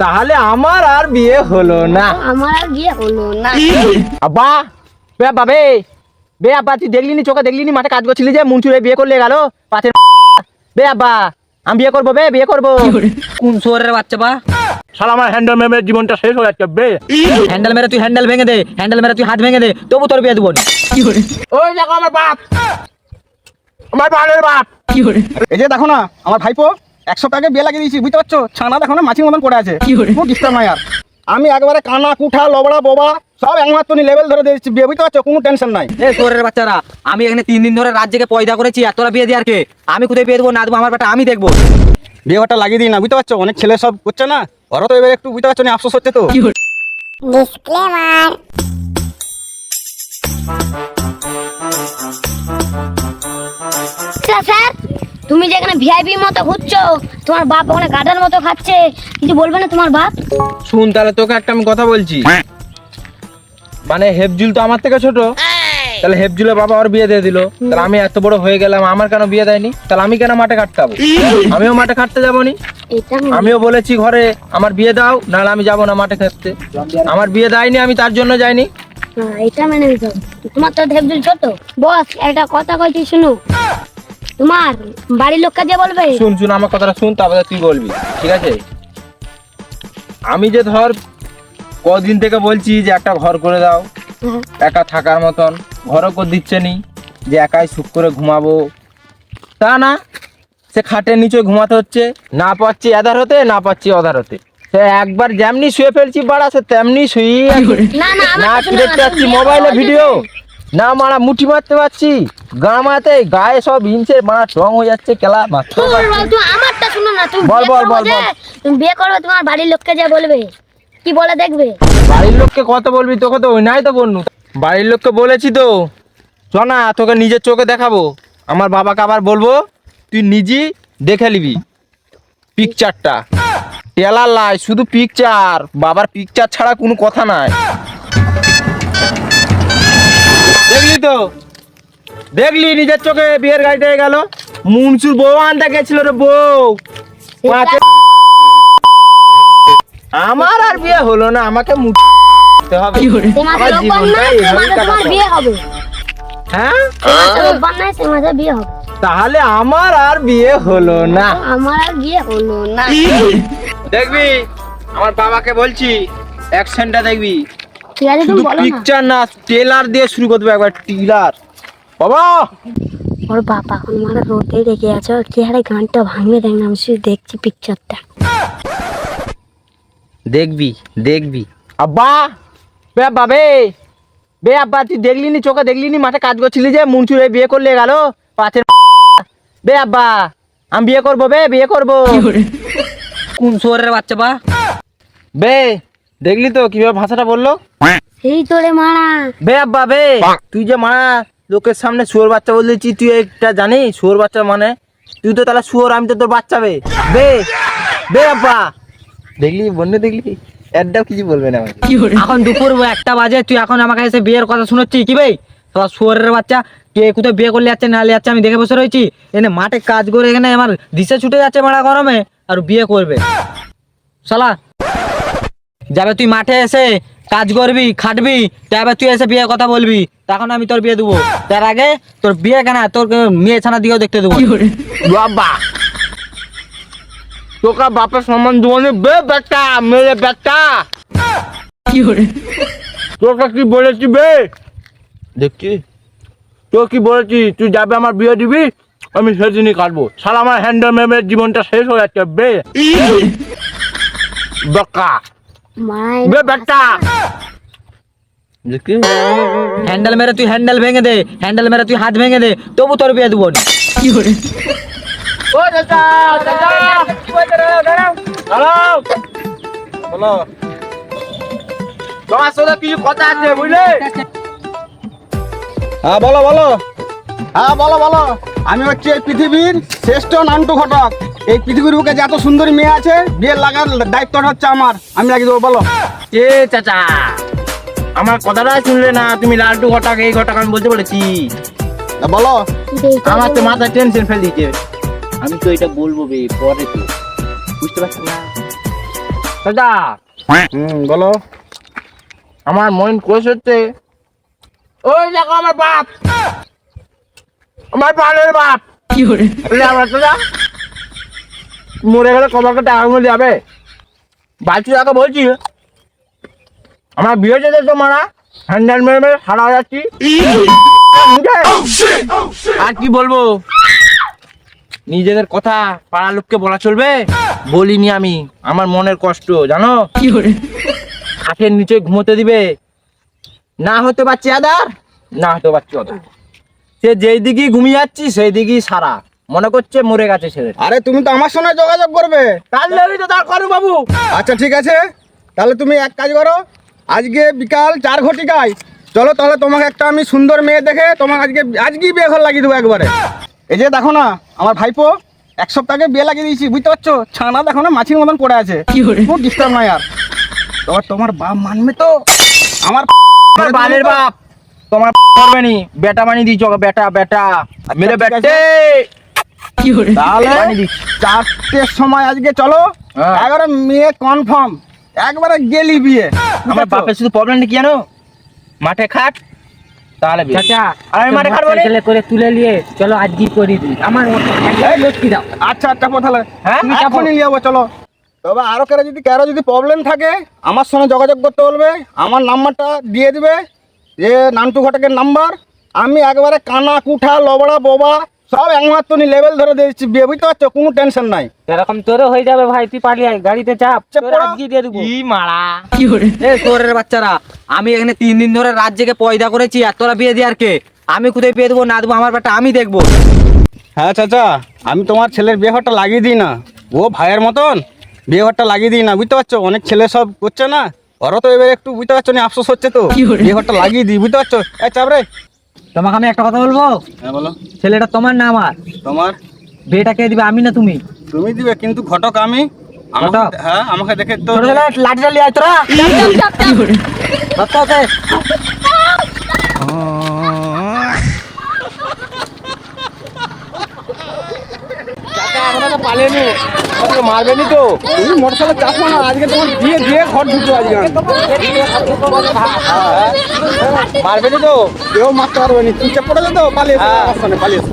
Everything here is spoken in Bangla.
তাহলে আমার আর বিয়ে হলো না। আমার আর বিয়ে হলো না। আব্বা বে আব্বা বে। বে আব্বা তুই দেখলি নি চোখে দেখলি নি মাঠে কাজ করছিলি যে মুনচুরে বিয়ে করলে গেল? পাশের বে আব্বা আমি বিয়ে করব বে বিয়ে করব। কোন শোয়ারের বাচ্চা বা? শালা আমার হ্যান্ডেল মেমের জীবনটা শেষ হয়ে যাচ্ছে বে। হ্যান্ডেল মেরে তুই হ্যান্ডেল ভেঙে দে হ্যান্ডেল মেরে তুই হাত ভেঙে দে তবু তোর বিয়ে দেবো না। ওই দেখো আমার বাপ। আমার বাপ। এই যে দেখো না আমার ভাইপো। একশো টাকা বিয়ে লাগিয়ে দিয়েছি বুঝতে পারছ? ছানা দেখো না মাছির মতন পড়ে আছে। কোনো ডিস্টার্ব নাই আর। আমি একবারে কানা কুঠা লবড়া বোবা সব একমাত্র লেভেল ধরে দিয়েছি বিয়ে বুঝতে পারছ? কোনো টেনশন নাই। এ শোয়ারের বাচ্চারা আমি এখানে তিন দিন ধরে রাত জেগে পয়দা করেছি আর তোরা বিয়ে দিয়ে আর কে? আমি কোথায় বিয়ে দেবো না দেবো আমার বেটা আমি দেখব। বিয়ে ঘরটা লাগিয়ে দিই না বুঝতে পারছ? অনেক ছেলে সব করছে না ওরা তো এবার একটু বুঝতে পারছ না আফসোস হচ্ছে তো। ডিসক্লেমার স্যার তুমি যেখানে ভিআইপি মতো ঘুরছো তোমার বাপ ওখানে গার্ডেন মতো খাচ্ছে কিছু বলবে না তোমার বাপ? শুন তাহলে তোকে একটা আমি কথা বলছি। মানে হেফজুল তো আমার থেকে ছোট তাহলে হেফজুলের বাবা ওর বিয়ে দিয়ে দিল। তাহলে আমি এত বড় হয়ে গেলাম আমার কেন বিয়ে দেয়নি? তাহলে আমি কেন মাঠে যাব আমিও মাঠে কাটতে যাব নি। এটা আমিও বলেছি ঘরে আমার বিয়ে দাও নাহলে আমি যাব না মাঠে খাটতে আমার বিয়ে দেয়নি আমি তার জন্য যাইনি। হ্যাঁ, এটা মেনে নিতে হবে। তোমার তো ধেবদুল ছোট। বস একটা কথা কইছি শুনো। তোমার বাড়ির লোককে দিয়ে বলবে? শুন শুন আমার কথাটা শুন তারপরে তুই বলবি ঠিক আছে? আমি যে ধর কদিন থেকে বলছি যে একটা ঘর করে দাও হ্যাঁ, একা থাকার মতন ঘরও করে দিচ্ছে নি যে একাই সুখ করে ঘুমাবো। তা না সে খাটের নিচে ঘুমাতে হচ্ছে না পাচ্ছি এদার হতে না পাচ্ছি অদার হতে। সে একবার যেমনি শুয়ে ফেলছি বাড়া সে তেমনি শুয়ে না না না মোবাইলে ভিডিও। না মারা মুঠি মারতে পারছি। গা মারাতে গায়ে সব হিংসে মারা টং হয়ে যাচ্ছে কেলা মারতে আমারটা শুনো না তুমি বল, বল, বল, বল। তুমি বিয়ে করবে তোমার বাড়ির লোককে যা বলবে। কি বলে দেখবে? বাড়ির লোককে কত বলবি তোকে তো ওই নাই তো বলনু বাড়ির লোককে বলেছি তো। চ না তোকে নিজের চোখে দেখাবো। আমার বাবাকে আবার বলব তুই নিজেই দেখে নিবি পিকচারটা টেলার লাই শুধু পিকচার বাবার পিকচার ছাড়া কোনো কথা নাই। দেখলি তো? দেখলি নিজের চোখে বিয়ের গাড়িতে গেল? মুনসুর বউ আনতে গেছিল রে বউ। আমার আর বিয়ে হলো না আমাকে হবে। আমার জীবনটা কাটাতে হবে। হ্যাঁ? বিয়ে হবে। তাহলে আমার আর বিয়ে হলো না। আমার আর বিয়ে হলো না। দেখবি আমার বাবাকে বলছি অ্যাকশনটা দেখবি। শুধু বলো না। পিকচার না টেলার দিয়ে শুরু করতে হবে একবার টিলার বাবা! ওর বাবা এখন আমার রোদে রেখে আছে ওর চেহারে গানটা ভাঙবে দেখ না আমি শুধু দেখছি পিকচারটা দেখবি দেখবি। আব্বা! বে আব্বা বে! বে আব্বা তুই দেখলি নি চোখে দেখলি নি? মাঠে কাজ করছিলি যে মুনচুরে বিয়ে করলে গেল। পাথের বে আব্বা আমি বিয়ে করব বে বিয়ে করব। কোন শহরের বাচ্চা বা? বে দেখলি তো কীভাবে ভাষাটা বলল? সেই তোরে মারা। বে আব্বা বে। তুই যে মারা লোকের সামনে শুয়োর বাচ্চা বলেছি তুই একটা জানিস শুয়োর বাচ্চা মানে? তুই তো তাহলে শুয়োর আমি তো তোর বাচ্চা বে। বে বে আব্বা। দেখলি বন্ধু দেখলি? একটাও কিছু বলবে না আমাকে। এখন দুপুর একটা বাজে তুই এখন আমাকে এসে বিয়ের কথা শুনোচ্ছি কি ভাই তোমার শুয়ারের বাচ্চা কে কোথায় বিয়ে করলে যাচ্ছে না যাচ্ছে আমি দেখে বসে রয়েছি। এনে মাঠে কাজ করে এখানে আমার দিশে ছুটে যাচ্ছে মারা গরমে আর বিয়ে করবে। শালা যাবে তুই মাঠে এসে কাজ করবি খাটবি তারপর তুই এসে বিয়ে কথা বলবি তখন আমি তোর বিয়ে দেবো। তার আগে তোর বিয়ে কেনা তোর মেয়ে ছানা দিয়েও দেখতে দেবো। বাবা। তোকে বাপের সম্মান দেবো বে বেটা মেরে বেটা। তোকে কি বলেছি বে? দেখছি। তো কি বলেছি তুই যাবে আমার বিয়ে দিবি আমি সেদিনই কাটবো। সারা আমার হ্যান্ডেল মেমের জীবনটা শেষ হয়ে যাচ্ছে বে। বেকা। বেটা। দেখি হ্যান্ডেল মেরে তুই হ্যান্ডেল ভেঙে দে হ্যান্ডেল মেরে তুই হাত ভেঙে দে তবু তোর বিয়ে দেবো না। ও দাদা দাদা কি বলছো রে দাঁড়াও দাঁড়াও বলো তোমার সাথে কিছু কথা আছে বুঝলে? হ্যাঁ বলো বলো। হ্যাঁ বলো বলো। আমি হচ্ছে পৃথিবীর শ্রেষ্ঠ নান্টু ঘটক। এই পৃথিবীর বুকে যত সুন্দরী মেয়ে আছে বিয়ে লাগার দায়িত্বটা হচ্ছে আমার। আমি লাগিয়ে দেবো বলো। এ চাচা আমার কথাটা শুনলে না তুমি লালটু ঘটাক এই ঘটাক আমি বলতে বলেছি। বলো। আমার তো মাথায় টেনশন ফেল দিচ্ছে আমি তো এটা বলব বে পরে তো। বুঝতে পারছি না? দাদা হুম বলো। আমার মন কোষ হচ্ছে। ওই দেখো আমার বাপ। আমার পানের বাপ। বলে আমার দাদা মরে গেলে কমাকে টাকা গুলো যাবে বাচ্চু টাকা বলছি। আমার বিয়ে যেতে তো মারা। হ্যান্ডেল মেরে মেরে সারা যাচ্ছি। আর কি বলব? নিজেদের কথা পাড়ার লোককে বলা চলবে। বলিনি আমি। আমার মনের কষ্ট জানো? খাটের নিচে ঘুমোতে দিবে। না হতে পারছি আদার না হতে পারছি আদার সে যেই দিকেই ঘুমিয়ে যাচ্ছি সেই দিকেই সারা। মনে করছে মরে গেছে ছেলে আরে তুমি তো আমার সঙ্গে যোগাযোগ করবে। তার লেগেই তো তার করো বাবু। আচ্ছা ঠিক আছে। তাহলে তুমি এক কাজ করো। আজকে বিকাল চার ঘটিকায়। চলো তাহলে তোমাকে একটা আমি সুন্দর মেয়ে দেখে তোমাকে আজকে আজকেই বিয়ে ঘর লাগিয়ে দেবো একবারে। এই যে দেখো না আমার ভাইপো এক সপ্তাহ বিয়ে লাগিয়ে দিয়েছি বুঝতে পারছ? ছানা দেখো না মাছির মতন পড়ে আছে। খুব ডিস্টার্ব নয় আর। তোমার তোমার বাপ মানবে তো? আমার বালের বাপ। তোমার করবে নি। বেটা বানিয়ে দিয়েছ বেটা বেটা। মেরে ঠিক আছে। বেটে। তাহলে চারটের সময় আজকে চলো। হ্যাঁ। একবারে মেয়ে কনফার্ম একবারে গেলি বিয়ে। আমার বাপের শুধু প্রবলেমটা কি জানো? মাঠে খাট তাহলে চাচা আমি মাঠে খাটবো রে। সাইকেলে করে তুলে নিয়ে চলো আজকে করে দিই। আমার লক্ষ্মী দাও। আচ্ছা আচ্ছা তাহলে। হ্যাঁ, তুমি এখনই নিয়ে যাব চলো। তবে আরও কারও যদি কারও যদি প্রবলেম থাকে আমার সঙ্গে যোগাযোগ করতে বলবে আমার নাম্বারটা দিয়ে দিবে যে নান্টু ঘটকের নাম্বার। আমি একবারে কানা কুঠা লবড়া বোবা সব একমাত্র লেভেল ধরে দিয়েছি। বিয়ে বুঝতে পারছ? কোনো টেনশন নাই। এরকম তোরও হয়ে যাবে ভাই তুই পালিয়ে আয়, গাড়িতে চাপ। পড়ো। আজকে দিয়ে দেবো। কি মারা এ তোরের বাচ্চারা আমি এখানে তিন দিন ধরে রাত জেগে পয়দা করেছি আর তোরা বিয়ে দিয়ে আর কে? আমি কোথায় বিয়ে দেবো না দেবো আমার বেটা আমি দেখব। হ্যাঁ চাচা আমি তোমার ছেলের বিয়ে ঘরটা লাগিয়ে দিই না। ও ভাইয়ের মতন বিয়ে ঘরটা লাগিয়ে দিই না বুঝতে পারছ? অনেক ছেলে সব করছে না। ওরা তো এবার একটু বুঝতে পারছ না? আফসোস হচ্ছে তো। বিয়ে ঘরটা লাগিয়ে দিই বুঝতে পারছ? এই চাপ রে। তোমাকে আমি একটা কথা বলব? হ্যাঁ বলো। ছেলেটা তোমার না আমার? তোমার? বিয়েটা কে দিবে? আমি না তুমি? তুমি দিবে কিন্তু ঘটক আমি। আমাকে হ্যাঁ আমাকে দেখে তো আয় তোরা। আছে। পালেনি মারবেনি তো। তুমি মোটরসাইকেল চাপো না আজকে তোমার দিয়ে দিয়ে ঘর ঢুকবো আজকে। আমি। মারবেনি তো। কেউ মারতে পারবে না। তুই চেপে পড়ে যেত পালিয়ে পালিয়ে সঙ্গে পালিয়েছে